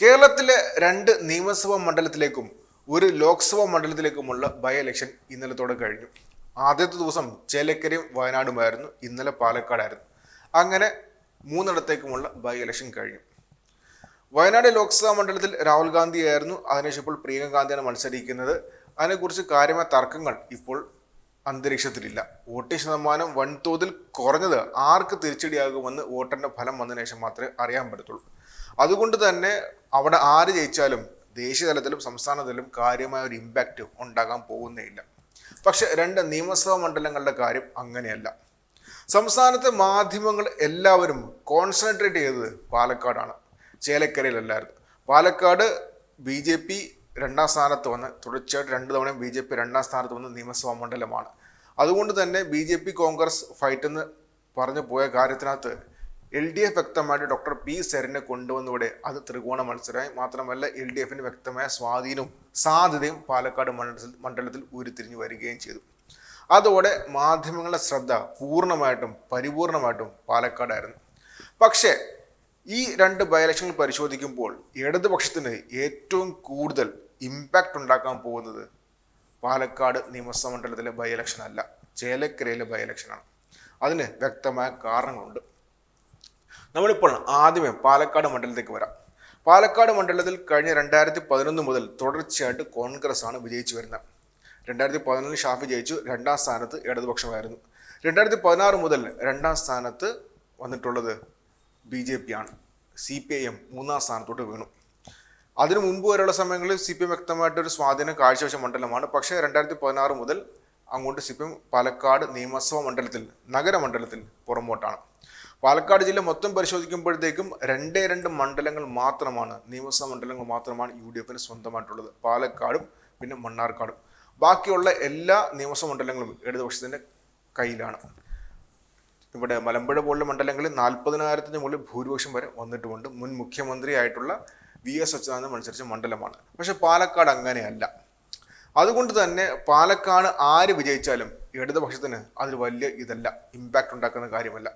കേരളത്തിലെ രണ്ട് നിയമസഭാ മണ്ഡലത്തിലേക്കും ഒരു ലോക്സഭാ മണ്ഡലത്തിലേക്കുമുള്ള ബൈ ഇലക്ഷൻ ഇന്നലത്തോടെ കഴിഞ്ഞു. ആദ്യത്തെ ദിവസം ചേലക്കരയും വയനാടുമായിരുന്നു ഇന്നലെ പാലക്കാടായിരുന്നു. അങ്ങനെ മൂന്നിടത്തേക്കുമുള്ള ബൈ ഇലക്ഷൻ കഴിഞ്ഞു. വയനാട് ലോക്സഭാ മണ്ഡലത്തിൽ രാഹുൽ ഗാന്ധിയായിരുന്നു. അതിനുശേഷം ഇപ്പോൾ പ്രിയങ്ക ഗാന്ധിയാണ് മത്സരിക്കുന്നത്. അതിനെക്കുറിച്ച് കാര്യമായ തർക്കങ്ങൾ ഇപ്പോൾ അന്തരീക്ഷത്തിലില്ല. വോട്ട് ശതമാനം വൻതോതിൽ കുറഞ്ഞത് ആർക്ക് തിരിച്ചടിയാകുമെന്ന് വോട്ടറിന്റെ ഫലം വന്നതിന് ശേഷം മാത്രമേ അറിയാൻ പറ്റത്തുള്ളൂ. അതുകൊണ്ട് തന്നെ അവിടെ ആര് ജയിച്ചാലും ദേശീയ തലത്തിലും കാര്യമായ ഒരു ഇമ്പാക്റ്റ് ഉണ്ടാകാൻ പോകുന്നേയില്ല. പക്ഷെ രണ്ട് നിയമസഭാ മണ്ഡലങ്ങളുടെ കാര്യം അങ്ങനെയല്ല. സംസ്ഥാനത്തെ മാധ്യമങ്ങൾ എല്ലാവരും കോൺസെൻട്രേറ്റ് ചെയ്തത് പാലക്കാടാണ്. ചേലക്കരയിലല്ലായിരുന്നു. പാലക്കാട് ബി ജെ പി രണ്ടാം സ്ഥാനത്ത് വന്ന് തുടർച്ചയായിട്ട് രണ്ട് തവണയും ബി ജെ പി രണ്ടാം സ്ഥാനത്ത് വന്ന് നിയമസഭാ മണ്ഡലമാണ്. അതുകൊണ്ട് തന്നെ B J P Congress fight എന്ന് പറഞ്ഞു പോയ കാര്യത്തിനകത്ത് എൽ ഡി എഫ് വ്യക്തമായിട്ട് ഡോക്ടർ പി സെറിനെ കൊണ്ടുവന്നിവിടെ. അത് ത്രികോണ മത്സരമായി മാത്രമല്ല എൽ ഡി എഫിന് വ്യക്തമായ സ്വാധീനവും സാധ്യതയും പാലക്കാട് മണ്ഡലത്തിൽ മണ്ഡലത്തിൽ ഉരുത്തിരിഞ്ഞു വരികയും ചെയ്തു. അതോടെ മാധ്യമങ്ങളുടെ ശ്രദ്ധ പൂർണമായിട്ടും പരിപൂർണമായിട്ടും പാലക്കാടായിരുന്നു. പക്ഷേ ഈ രണ്ട് ബൈ പരിശോധിക്കുമ്പോൾ ഇടതുപക്ഷത്തിന് ഏറ്റവും കൂടുതൽ ഇമ്പാക്റ്റ് ഉണ്ടാക്കാൻ പോകുന്നത് പാലക്കാട് നിയമസഭാ മണ്ഡലത്തിലെ ബൈ ഇലക്ഷൻ അല്ല ചേലക്കരയിലെ ബൈ ഇലക്ഷനാണ് അതിന് വ്യക്തമായ കാരണങ്ങളുണ്ട്. നമ്മളിപ്പോൾ ആദ്യമേ പാലക്കാട് മണ്ഡലത്തേക്ക് വരാം. പാലക്കാട് മണ്ഡലത്തിൽ കഴിഞ്ഞ രണ്ടായിരത്തി പതിനൊന്ന് മുതൽ തുടർച്ചയായിട്ട് കോൺഗ്രസ് ആണ് വിജയിച്ചു വരുന്നത്. രണ്ടായിരത്തി പതിനൊന്നിൽ ഷാഫി ജയിച്ചു രണ്ടാം സ്ഥാനത്ത് ഇടതുപക്ഷമായിരുന്നു. രണ്ടായിരത്തി പതിനാറ് മുതൽ രണ്ടാം സ്ഥാനത്ത് വന്നിട്ടുള്ളത് ബി ജെ പി ആണ് സി പി ഐ എം മൂന്നാം സ്ഥാനത്തോട്ട് വീണു. അതിനു മുമ്പ് വരെയുള്ള സമയങ്ങളിൽ സി പി എം വ്യക്തമായിട്ടൊരു സ്വാധീനം കാഴ്ചവെച്ച മണ്ഡലമാണ്. പക്ഷേ രണ്ടായിരത്തി പതിനാറ് മുതൽ അങ്ങോട്ട് സി പി എം പാലക്കാട് നിയമസഭാ മണ്ഡലത്തിൽ നഗരമണ്ഡലത്തിൽ പുറമോട്ടാണ് പാലക്കാട് ജില്ല മൊത്തം പരിശോധിക്കുമ്പോഴത്തേക്കും രണ്ടേ രണ്ട് മണ്ഡലങ്ങൾ മാത്രമാണ് നിയമസഭാ മണ്ഡലങ്ങൾ മാത്രമാണ് യു ഡി എഫിന് സ്വന്തമായിട്ടുള്ളത്. പാലക്കാടും പിന്നെ മണ്ണാർക്കാടും. ബാക്കിയുള്ള എല്ലാ നിയമസഭാ മണ്ഡലങ്ങളും ഇടതുപക്ഷത്തിന്റെ കയ്യിലാണ്. ഇവിടെ മലമ്പുഴ പോലുള്ള മണ്ഡലങ്ങളിൽ നാൽപ്പതിനായിരത്തിന് മുകളിൽ ഭൂരിപക്ഷം വരെ വന്നിട്ടുമുണ്ട്. മുൻ മുഖ്യമന്ത്രിയായിട്ടുള്ള വി എസ് അച്യുതാനന്ദൻ മത്സരിച്ച മണ്ഡലമാണ്. പക്ഷെ പാലക്കാട് അങ്ങനെയല്ല. അതുകൊണ്ട് തന്നെ പാലക്കാട് ആര് വിജയിച്ചാലും ഇടതുപക്ഷത്തിന് അതിൽ വലിയ ഇതല്ല ഇമ്പാക്റ്റ് ഉണ്ടാക്കുന്ന കാര്യമല്ല.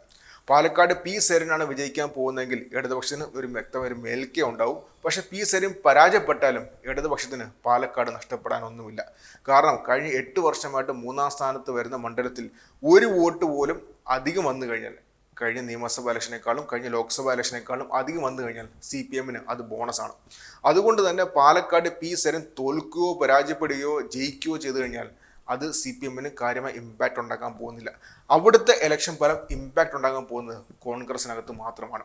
പാലക്കാട് പി സെറിനാണ് വിജയിക്കാൻ പോകുന്നതെങ്കിൽ ഇടതുപക്ഷത്തിന് ഒരു വ്യക്തമായ ഒരു മേൽക്കേ ഉണ്ടാവും. പക്ഷെ പി സരിൻ പരാജയപ്പെട്ടാലും ഇടതുപക്ഷത്തിന് പാലക്കാട് നഷ്ടപ്പെടാനൊന്നുമില്ല. കാരണം കഴിഞ്ഞ എട്ട് വർഷമായിട്ട് മൂന്നാം സ്ഥാനത്ത് വരുന്ന മണ്ഡലത്തിൽ ഒരു വോട്ട് പോലും അധികം വന്നു കഴിഞ്ഞാൽ കഴിഞ്ഞ നിയമസഭാ ഇലക്ഷനേക്കാളും കഴിഞ്ഞ ലോക്സഭാ ഇലക്ഷനേക്കാളും അധികം വന്നു കഴിഞ്ഞാൽ സി പി എമ്മിന് അത് ബോണസാണ്. അതുകൊണ്ട് തന്നെ പാലക്കാട് പി സെരൻ തോൽക്കുകയോ പരാജയപ്പെടുകയോ ജയിക്കുകയോ ചെയ്തു കഴിഞ്ഞാൽ അത് സി പി എമ്മിന് കാര്യമായ ഇമ്പാക്റ്റ് ഉണ്ടാക്കാൻ പോകുന്നില്ല. അവിടുത്തെ ഇലക്ഷൻ ഫലം ഇമ്പാക്റ്റ് ഉണ്ടാകാൻ പോകുന്നത് കോൺഗ്രസിനകത്ത് മാത്രമാണ്.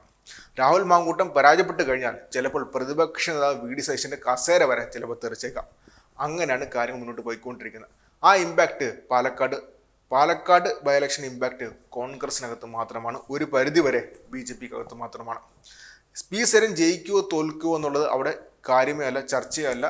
രാഹുൽ മാങ്കൂട്ടം പരാജയപ്പെട്ട് കഴിഞ്ഞാൽ ചിലപ്പോൾ പ്രതിപക്ഷ നേതാവ് വി ഡി സതീശന്റെ കസേര വരെ ചിലപ്പോൾ തെറിച്ചേക്കാം. അങ്ങനെയാണ് കാര്യങ്ങൾ മുന്നോട്ട് പോയിക്കൊണ്ടിരിക്കുന്നത്. ആ impact Palakkad Palakkad by election impact കോൺഗ്രസിനകത്ത് മാത്രമാണ്. ഒരു പരിധിവരെ ബി ജെ പിക്കകത്ത് മാത്രമാണ്. പി സരൻ ജയിക്കുവോ തോൽക്കുവോ എന്നുള്ളത് അവിടെ കാര്യമേ അല്ല ചർച്ചയല്ല.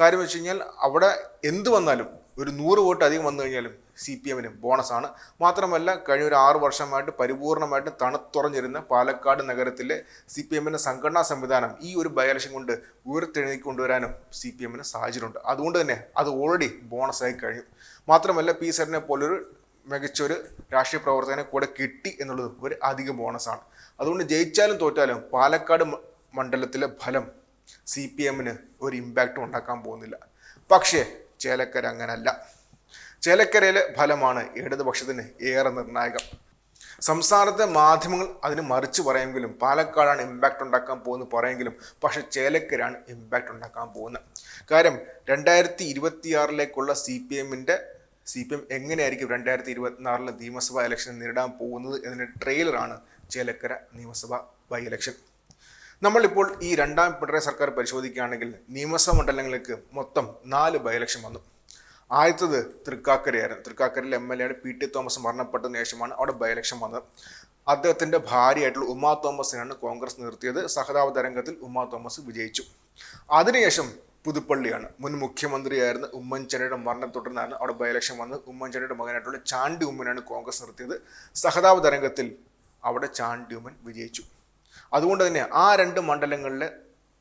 കാര്യം വെച്ച് കഴിഞ്ഞാൽ അവിടെ എന്ത് വന്നാലും ഒരു നൂറ് വോട്ട് അധികം വന്നു കഴിഞ്ഞാലും സി പി എമ്മിന് ബോണസാണ് മാത്രമല്ല കഴിഞ്ഞ ഒരു ആറു വർഷമായിട്ട് പരിപൂർണമായിട്ട് തണുത്തുറഞ്ഞിരുന്ന പാലക്കാട് നഗരത്തിലെ സി പി എമ്മിന്റെ സംഘടനാ സംവിധാനം ഈ ഒരു ബയലക്ഷൻ കൊണ്ട് ഉയർത്തെഴുതി കൊണ്ടുവരാനും സി പി എമ്മിന് സാഹചര്യമുണ്ട്. അതുകൊണ്ട് തന്നെ അത് ഓൾറെഡി ബോണസായി കഴിഞ്ഞു. മാത്രമല്ല പി സറിനെ പോലൊരു മികച്ചൊരു രാഷ്ട്രീയ പ്രവർത്തകനെ കൂടെ കിട്ടി എന്നുള്ളത് ഒരു അധിക ബോണസാണ് അതുകൊണ്ട് ജയിച്ചാലും തോറ്റാലും പാലക്കാട് മണ്ഡലത്തിലെ ഫലം സി പി എമ്മിന് ഒരു ഇമ്പാക്റ്റും ഉണ്ടാക്കാൻ പോകുന്നില്ല. പക്ഷേ ചേലക്കര അങ്ങനല്ല. ചേലക്കരയിലെ ഫലമാണ് ഇടതുപക്ഷത്തിന് ഏറെ നിർണായകം. സംസ്ഥാനത്തെ മാധ്യമങ്ങൾ അതിന് മറിച്ച് പറയുമെങ്കിലും പാലക്കാടാണ് ഇമ്പാക്റ്റ് ഉണ്ടാക്കാൻ പോകുന്നത് പറയുമെങ്കിലും പക്ഷെ ചേലക്കരാണ് ഇമ്പാക്റ്റ് ഉണ്ടാക്കാൻ പോകുന്നത്. കാര്യം രണ്ടായിരത്തി ഇരുപത്തിയാറിലേക്കുള്ള സി പി എമ്മിന്റെ സി പി എം എങ്ങനെയായിരിക്കും രണ്ടായിരത്തി ഇരുപത്തിനാറിലെ നിയമസഭാ ഇലക്ഷൻ നേരിടാൻ പോകുന്നത് എന്നതിന്റെ ട്രെയിലറാണ് ചേലക്കര നിയമസഭാ ബൈ ഇലക്ഷൻ നമ്മളിപ്പോൾ ഈ രണ്ടാം പിണറായി സർക്കാർ പരിശോധിക്കുകയാണെങ്കിൽ നിയമസഭാ മണ്ഡലങ്ങൾക്ക് മൊത്തം നാല് ബൈ വന്നു. ആദ്യത്തത് തൃക്കാക്കരയായിരുന്നു. തൃക്കാക്കരയിലെ എം എൽ എയുടെ പി ടി തോമസ് മരണപ്പെട്ടതിന് ശേഷമാണ് അവിടെ ബൈ വന്നത്. അദ്ദേഹത്തിന്റെ ഭാര്യയായിട്ടുള്ള ഉമാ തോമസിനാണ് കോൺഗ്രസ് നിർത്തിയത്. സഹതാപ തരംഗത്തിൽ ഉമാ തോമസ് വിജയിച്ചു. അതിനുശേഷം പുതുപ്പള്ളിയാണ്. മുൻ മുഖ്യമന്ത്രിയായിരുന്ന ഉമ്മൻചാണ്ടിയുടെ മരണം തുടർന്നാണ് അവിടെ ബൈ വന്നത്. ഉമ്മൻചാണ്ടിയുടെ മകനായിട്ടുള്ള ചാണ്ടി ഉമ്മനാണ് കോൺഗ്രസ് നിർത്തിയത്. സഹതാപ തരംഗത്തിൽ അവിടെ ചാണ്ടി ഉമ്മൻ വിജയിച്ചു. അതുകൊണ്ട് തന്നെ ആ രണ്ട് മണ്ഡലങ്ങളിലെ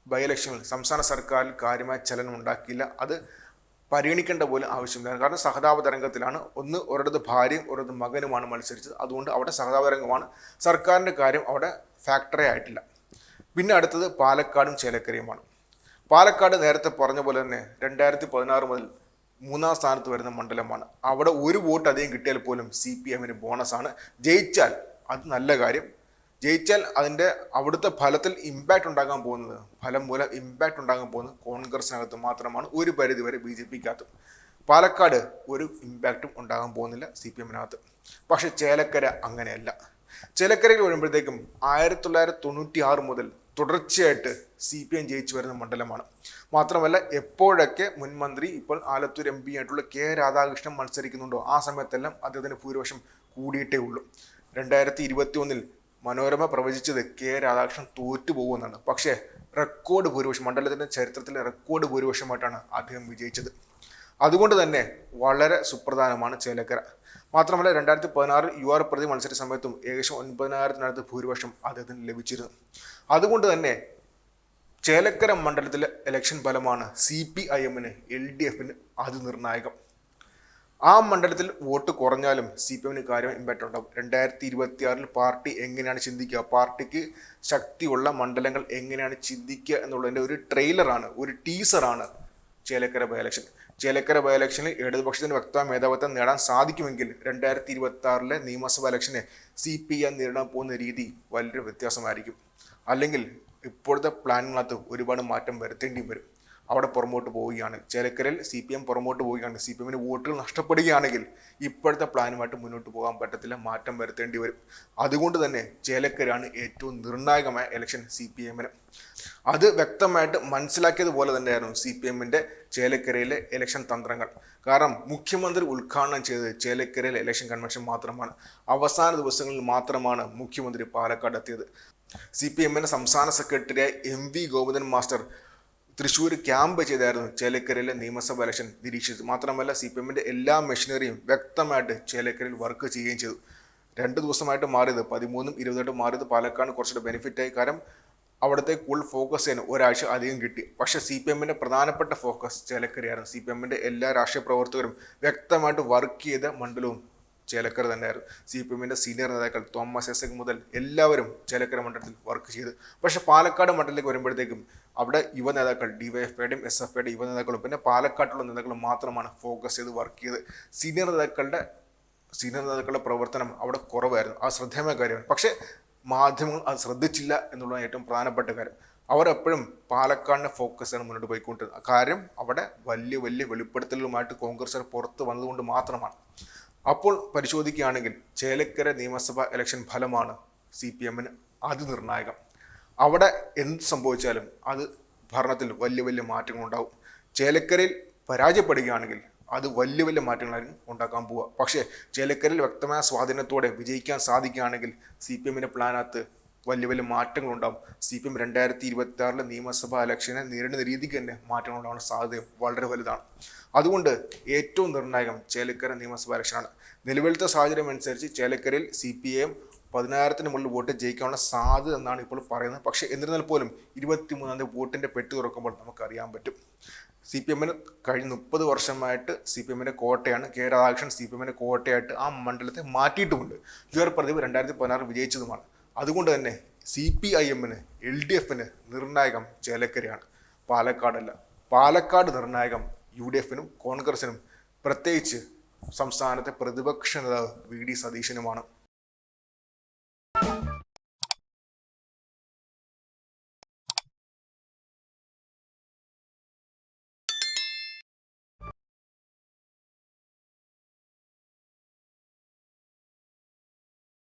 ബൈ ഇലക്ഷനിൽ സംസ്ഥാന സർക്കാരിൽ കാര്യമായ ചലനം ഉണ്ടാക്കിയില്ല. അത് പരിഗണിക്കേണ്ട പോലും ആവശ്യമില്ല. കാരണം സഹതാപ തരംഗത്തിലാണ്. ഒന്ന് ഒരിടത്ത് ഭാര്യയും ഒരിടത്ത് മകനുമാണ് മത്സരിച്ചത്. അതുകൊണ്ട് അവിടെ സഹതാപ തരംഗമാണ്. സർക്കാരിന്റെ കാര്യം അവിടെ ഫാക്ടറി ആയിട്ടില്ല. പിന്നെ അടുത്തത് പാലക്കാടും ചേലക്കരയുമാണ്. പാലക്കാട് നേരത്തെ പറഞ്ഞ പോലെ തന്നെ രണ്ടായിരത്തി പതിനാറ് മുതൽ മൂന്നാം സ്ഥാനത്ത് വരുന്ന മണ്ഡലമാണ്. അവിടെ ഒരു വോട്ട് അധികം കിട്ടിയാൽ പോലും സി പി എമ്മിന് ബോണസാണ് ജയിച്ചാൽ അത് നല്ല കാര്യം. ജയിച്ചാൽ അതിന്റെ അവിടുത്തെ ഫലത്തിൽ ഇമ്പാക്റ്റ് ഉണ്ടാകാൻ പോകുന്നത് ഫലം മൂലം ഇമ്പാക്റ്റ് ഉണ്ടാകാൻ പോകുന്നത് കോൺഗ്രസിനകത്ത് മാത്രമാണ് ഒരു പരിധി വരെ ബി ജെ പിക്കകത്ത്. പാലക്കാട് ഒരു ഇമ്പാക്റ്റും ഉണ്ടാകാൻ പോകുന്നില്ല സി പി എമ്മിനകത്ത്. പക്ഷെ ചേലക്കര അങ്ങനെയല്ല. ചേലക്കരയിൽ വരുമ്പോഴത്തേക്കും ആയിരത്തി തൊള്ളായിരത്തി തൊണ്ണൂറ്റി ആറ് മുതൽ തുടർച്ചയായിട്ട് സി പി എം ജയിച്ചു വരുന്ന മണ്ഡലമാണ്. മാത്രമല്ല എപ്പോഴൊക്കെ മുൻ മന്ത്രി ഇപ്പോൾ ആലത്തൂർ എം പി ആയിട്ടുള്ള കെ രാധാകൃഷ്ണൻ മത്സരിക്കുന്നുണ്ടോ ആ സമയത്തെല്ലാം അദ്ദേഹത്തിന് ഭൂരിപക്ഷം കൂടിയിട്ടേ ഉള്ളൂ. രണ്ടായിരത്തി ഇരുപത്തി ഒന്നിൽ മനോരമ പ്രവചിച്ചത് കെ രാധാകൃഷ്ണൻ തോറ്റു പോകുമെന്നാണ്. പക്ഷേ റെക്കോർഡ് ഭൂരിപക്ഷം മണ്ഡലത്തിന്റെ ചരിത്രത്തിലെ റെക്കോർഡ് ഭൂരിപക്ഷമായിട്ടാണ് അദ്ദേഹം വിജയിച്ചത്. അതുകൊണ്ട് തന്നെ വളരെ സുപ്രധാനമാണ് ചേലക്കര. മാത്രമല്ല രണ്ടായിരത്തി പതിനാറിൽ യു ആർ പ്രതി മത്സര സമയത്തും ഏകദേശം ഒൻപതിനായിരത്തിനടുത്ത് ഭൂരിപക്ഷം അദ്ദേഹത്തിന് ലഭിച്ചിരുന്നു. അതുകൊണ്ട് തന്നെ ചേലക്കര മണ്ഡലത്തിലെ ഇലക്ഷൻ ഫലമാണ് സി പി ഐ എമ്മിന് എൽ ഡി എഫിന് അത് നിർണായകം ആ മണ്ഡലത്തിൽ വോട്ട് കുറഞ്ഞാലും സി പി എമ്മിന് കാര്യം ഇമ്പാക്റ്റ് ഉണ്ടാവും. രണ്ടായിരത്തി ഇരുപത്തി ആറിൽ പാർട്ടി എങ്ങനെയാണ് ചിന്തിക്കുക? പാർട്ടിക്ക് ശക്തിയുള്ള മണ്ഡലങ്ങൾ എങ്ങനെയാണ് ചിന്തിക്കുക എന്നുള്ളതിന്റെ ഒരു ട്രെയിലറാണ് ഒരു ടീസറാണ് Chelakkara by election Chelakkara by ഇലക്ഷനിൽ ഇടതുപക്ഷത്തിന് വ്യക്തമായ മേധാവിത്വം നേടാൻ സാധിക്കുമെങ്കിൽ രണ്ടായിരത്തി ഇരുപത്തി ആറിലെ നിയമസഭാ ഇലക്ഷനെ സി പി എം നേരിടാൻ പോകുന്ന രീതി വലിയൊരു വ്യത്യാസമായിരിക്കും. അല്ലെങ്കിൽ ഇപ്പോഴത്തെ പ്ലാനുകളകത്ത് ഒരുപാട് മാറ്റം വരുത്തേണ്ടിയും വരും. അവിടെ പുറമോട്ട് പോവുകയാണ്. ചേലക്കരയിൽ സി പി എം പുറമോട്ട് പോവുകയാണ്. സി പി എമ്മിന് വോട്ടുകൾ നഷ്ടപ്പെടുകയാണെങ്കിൽ ഇപ്പോഴത്തെ പ്ലാനുമായിട്ട് മുന്നോട്ട് പോകാൻ പറ്റത്തില്ല മാറ്റം വരുത്തേണ്ടി വരും. അതുകൊണ്ട് തന്നെ ചേലക്കരയാണ് ഏറ്റവും നിർണായകമായ ഇലക്ഷൻ സി പി എമ്മിന് അത് വ്യക്തമായിട്ട് മനസ്സിലാക്കിയതുപോലെ തന്നെയായിരുന്നു സി പി എമ്മിന്റെ ചേലക്കരയിലെ ഇലക്ഷൻ തന്ത്രങ്ങൾ. കാരണം മുഖ്യമന്ത്രി ഉദ്ഘാടനം ചെയ്തത് ചേലക്കരയിലെ ഇലക്ഷൻ കൺവെൻഷൻ മാത്രമാണ്. അവസാന ദിവസങ്ങളിൽ മാത്രമാണ് മുഖ്യമന്ത്രി പാലക്കാട് എത്തിയത്. സി പി എമ്മിന്റെ സംസ്ഥാന സെക്രട്ടറിയായ M V Govindan master Thrissur camp ചെയ്തായിരുന്നു ചേലക്കരയിലെ നിയമസഭാ ഇലക്ഷൻ നിരീക്ഷിച്ചത്. മാത്രമല്ല സി പി എമ്മിന്റെ എല്ലാ മെഷീനറിയും വ്യക്തമായിട്ട് ചേലക്കരയിൽ വർക്ക് ചെയ്യുകയും ചെയ്തു. രണ്ട് ദിവസമായിട്ട് മാറിയത് പതിമൂന്നും ഇരുപതായിട്ട് മാറിയത് പാലക്കാട് കുറച്ചുകൂടെ ബെനിഫിറ്റായി കാരണം അവിടുത്തെ കൂടുതൽ ഫോക്കസ് ചെയ്യാൻ ഒരാഴ്ച അധികം കിട്ടി. പക്ഷെ സി പി എമ്മിന്റെ പ്രധാനപ്പെട്ട ഫോക്കസ് ചേലക്കരയായിരുന്നു. സി പി എമ്മിന്റെ എല്ലാ രാഷ്ട്രീയ പ്രവർത്തകരും വ്യക്തമായിട്ട് വർക്ക് ചെയ്ത മണ്ഡലവും ചേലക്കര തന്നെയായിരുന്നു. സി പി എമ്മിന്റെ സീനിയർ നേതാക്കൾ തോമസ് എസക് മുതൽ എല്ലാവരും ചേലക്കര മണ്ഡലത്തിൽ വർക്ക് ചെയ്ത്. പക്ഷേ പാലക്കാട് മണ്ഡലത്തിലേക്ക് വരുമ്പോഴത്തേക്കും അവിടെ യുവ നേതാക്കൾ ഡിവൈഎഫ്ഐയുടെയും എസ് എഫ് ഐയുടെ യുവ നേതാക്കളും പിന്നെ പാലക്കാട്ടുള്ള നേതാക്കളും മാത്രമാണ് ഫോക്കസ് ചെയ്ത് വർക്ക് ചെയ്ത്. സീനിയർ നേതാക്കളുടെ സീനിയർ നേതാക്കളുടെ പ്രവർത്തനം അവിടെ കുറവായിരുന്നു. ആ ശ്രദ്ധേയമായ കാര്യമാണ്. പക്ഷേ മാധ്യമങ്ങൾ അത് ശ്രദ്ധിച്ചില്ല എന്നുള്ളതാണ് ഏറ്റവും പ്രധാനപ്പെട്ട കാര്യം. അവരെപ്പോഴും പാലക്കാടിനെ ഫോക്കസ് ആണ് മുന്നോട്ട് പോയിക്കൊണ്ടിരുന്നത്. കാര്യം അവിടെ വലിയ വലിയ വെളിപ്പെടുത്തലുമായിട്ട് കോൺഗ്രസ് പുറത്ത് വന്നതുകൊണ്ട് മാത്രമാണ്. അപ്പോൾ പരിശോധിക്കുകയാണെങ്കിൽ ചേലക്കര നിയമസഭാ ഇലക്ഷൻ ഫലമാണ് സി പി എമ്മിന് അതിനിർണായകം അവിടെ എന്ത് സംഭവിച്ചാലും അത് ഭരണത്തിൽ വലിയ വലിയ മാറ്റങ്ങൾ ഉണ്ടാവും. ചേലക്കരയിൽ പരാജയപ്പെടുകയാണെങ്കിൽ അത് വലിയ വലിയ മാറ്റങ്ങളായിരിക്കും ഉണ്ടാക്കാൻ പോവുക. പക്ഷേ ചേലക്കരയിൽ വ്യക്തമായ സ്വാധീനത്തോടെ വിജയിക്കാൻ സാധിക്കുകയാണെങ്കിൽ സി പി എമ്മിന്റെ പ്ലാനകത്ത് വലിയ വലിയ മാറ്റങ്ങൾ ഉണ്ടാവും സി പി എം രണ്ടായിരത്തി ഇരുപത്തി ആറിലെ നിയമസഭാ ഇലക്ഷനെ നേരിടുന്ന രീതിക്ക് തന്നെ മാറ്റങ്ങൾ സാധ്യത വളരെ വലുതാണ്. അതുകൊണ്ട് ഏറ്റവും നിർണായകം ചേലക്കര നിയമസഭാ ഇലക്ഷനാണ് നിലവിലത്തെ സാഹചര്യം അനുസരിച്ച് ചേലക്കരയിൽ സി പി എം പതിനായിരത്തിന് മുകളിൽ വോട്ട് ജയിക്കാനുള്ള സാധ്യത എന്നാണ് ഇപ്പോൾ പറയുന്നത്. പക്ഷേ എന്നിരുന്നാൽ പോലും ഇരുപത്തി മൂന്നാം തീയതി വോട്ടിന്റെ പെട്ടി തുറക്കുമ്പോൾ നമുക്കറിയാൻ പറ്റും. സി പി എമ്മിന് കഴിഞ്ഞ മുപ്പത് വർഷമായിട്ട് സി പി എമ്മിന്റെ കോട്ടയാണ് കെ രാധാകൃഷ്ണൻ സി പി എമ്മിന്റെ കോട്ടയായിട്ട് ആ മണ്ഡലത്തെ മാറ്റിയിട്ടുമുണ്ട്. ആർ പ്രദീപ് രണ്ടായിരത്തി പതിനാറ് വിജയിച്ചതുമാണ്. അതുകൊണ്ട് തന്നെ സി പി ഐ എമ്മിന് എൽ ഡി എഫിന് നിർണായകം ചേലക്കരയാണ്. പാലക്കാടല്ല. പാലക്കാട് നിർണായകം യു ഡി എഫിനും കോൺഗ്രസിനും പ്രത്യേകിച്ച് സംസ്ഥാനത്തെ പ്രതിപക്ഷ നേതാവ് വി ഡി സതീശനുമാണ്.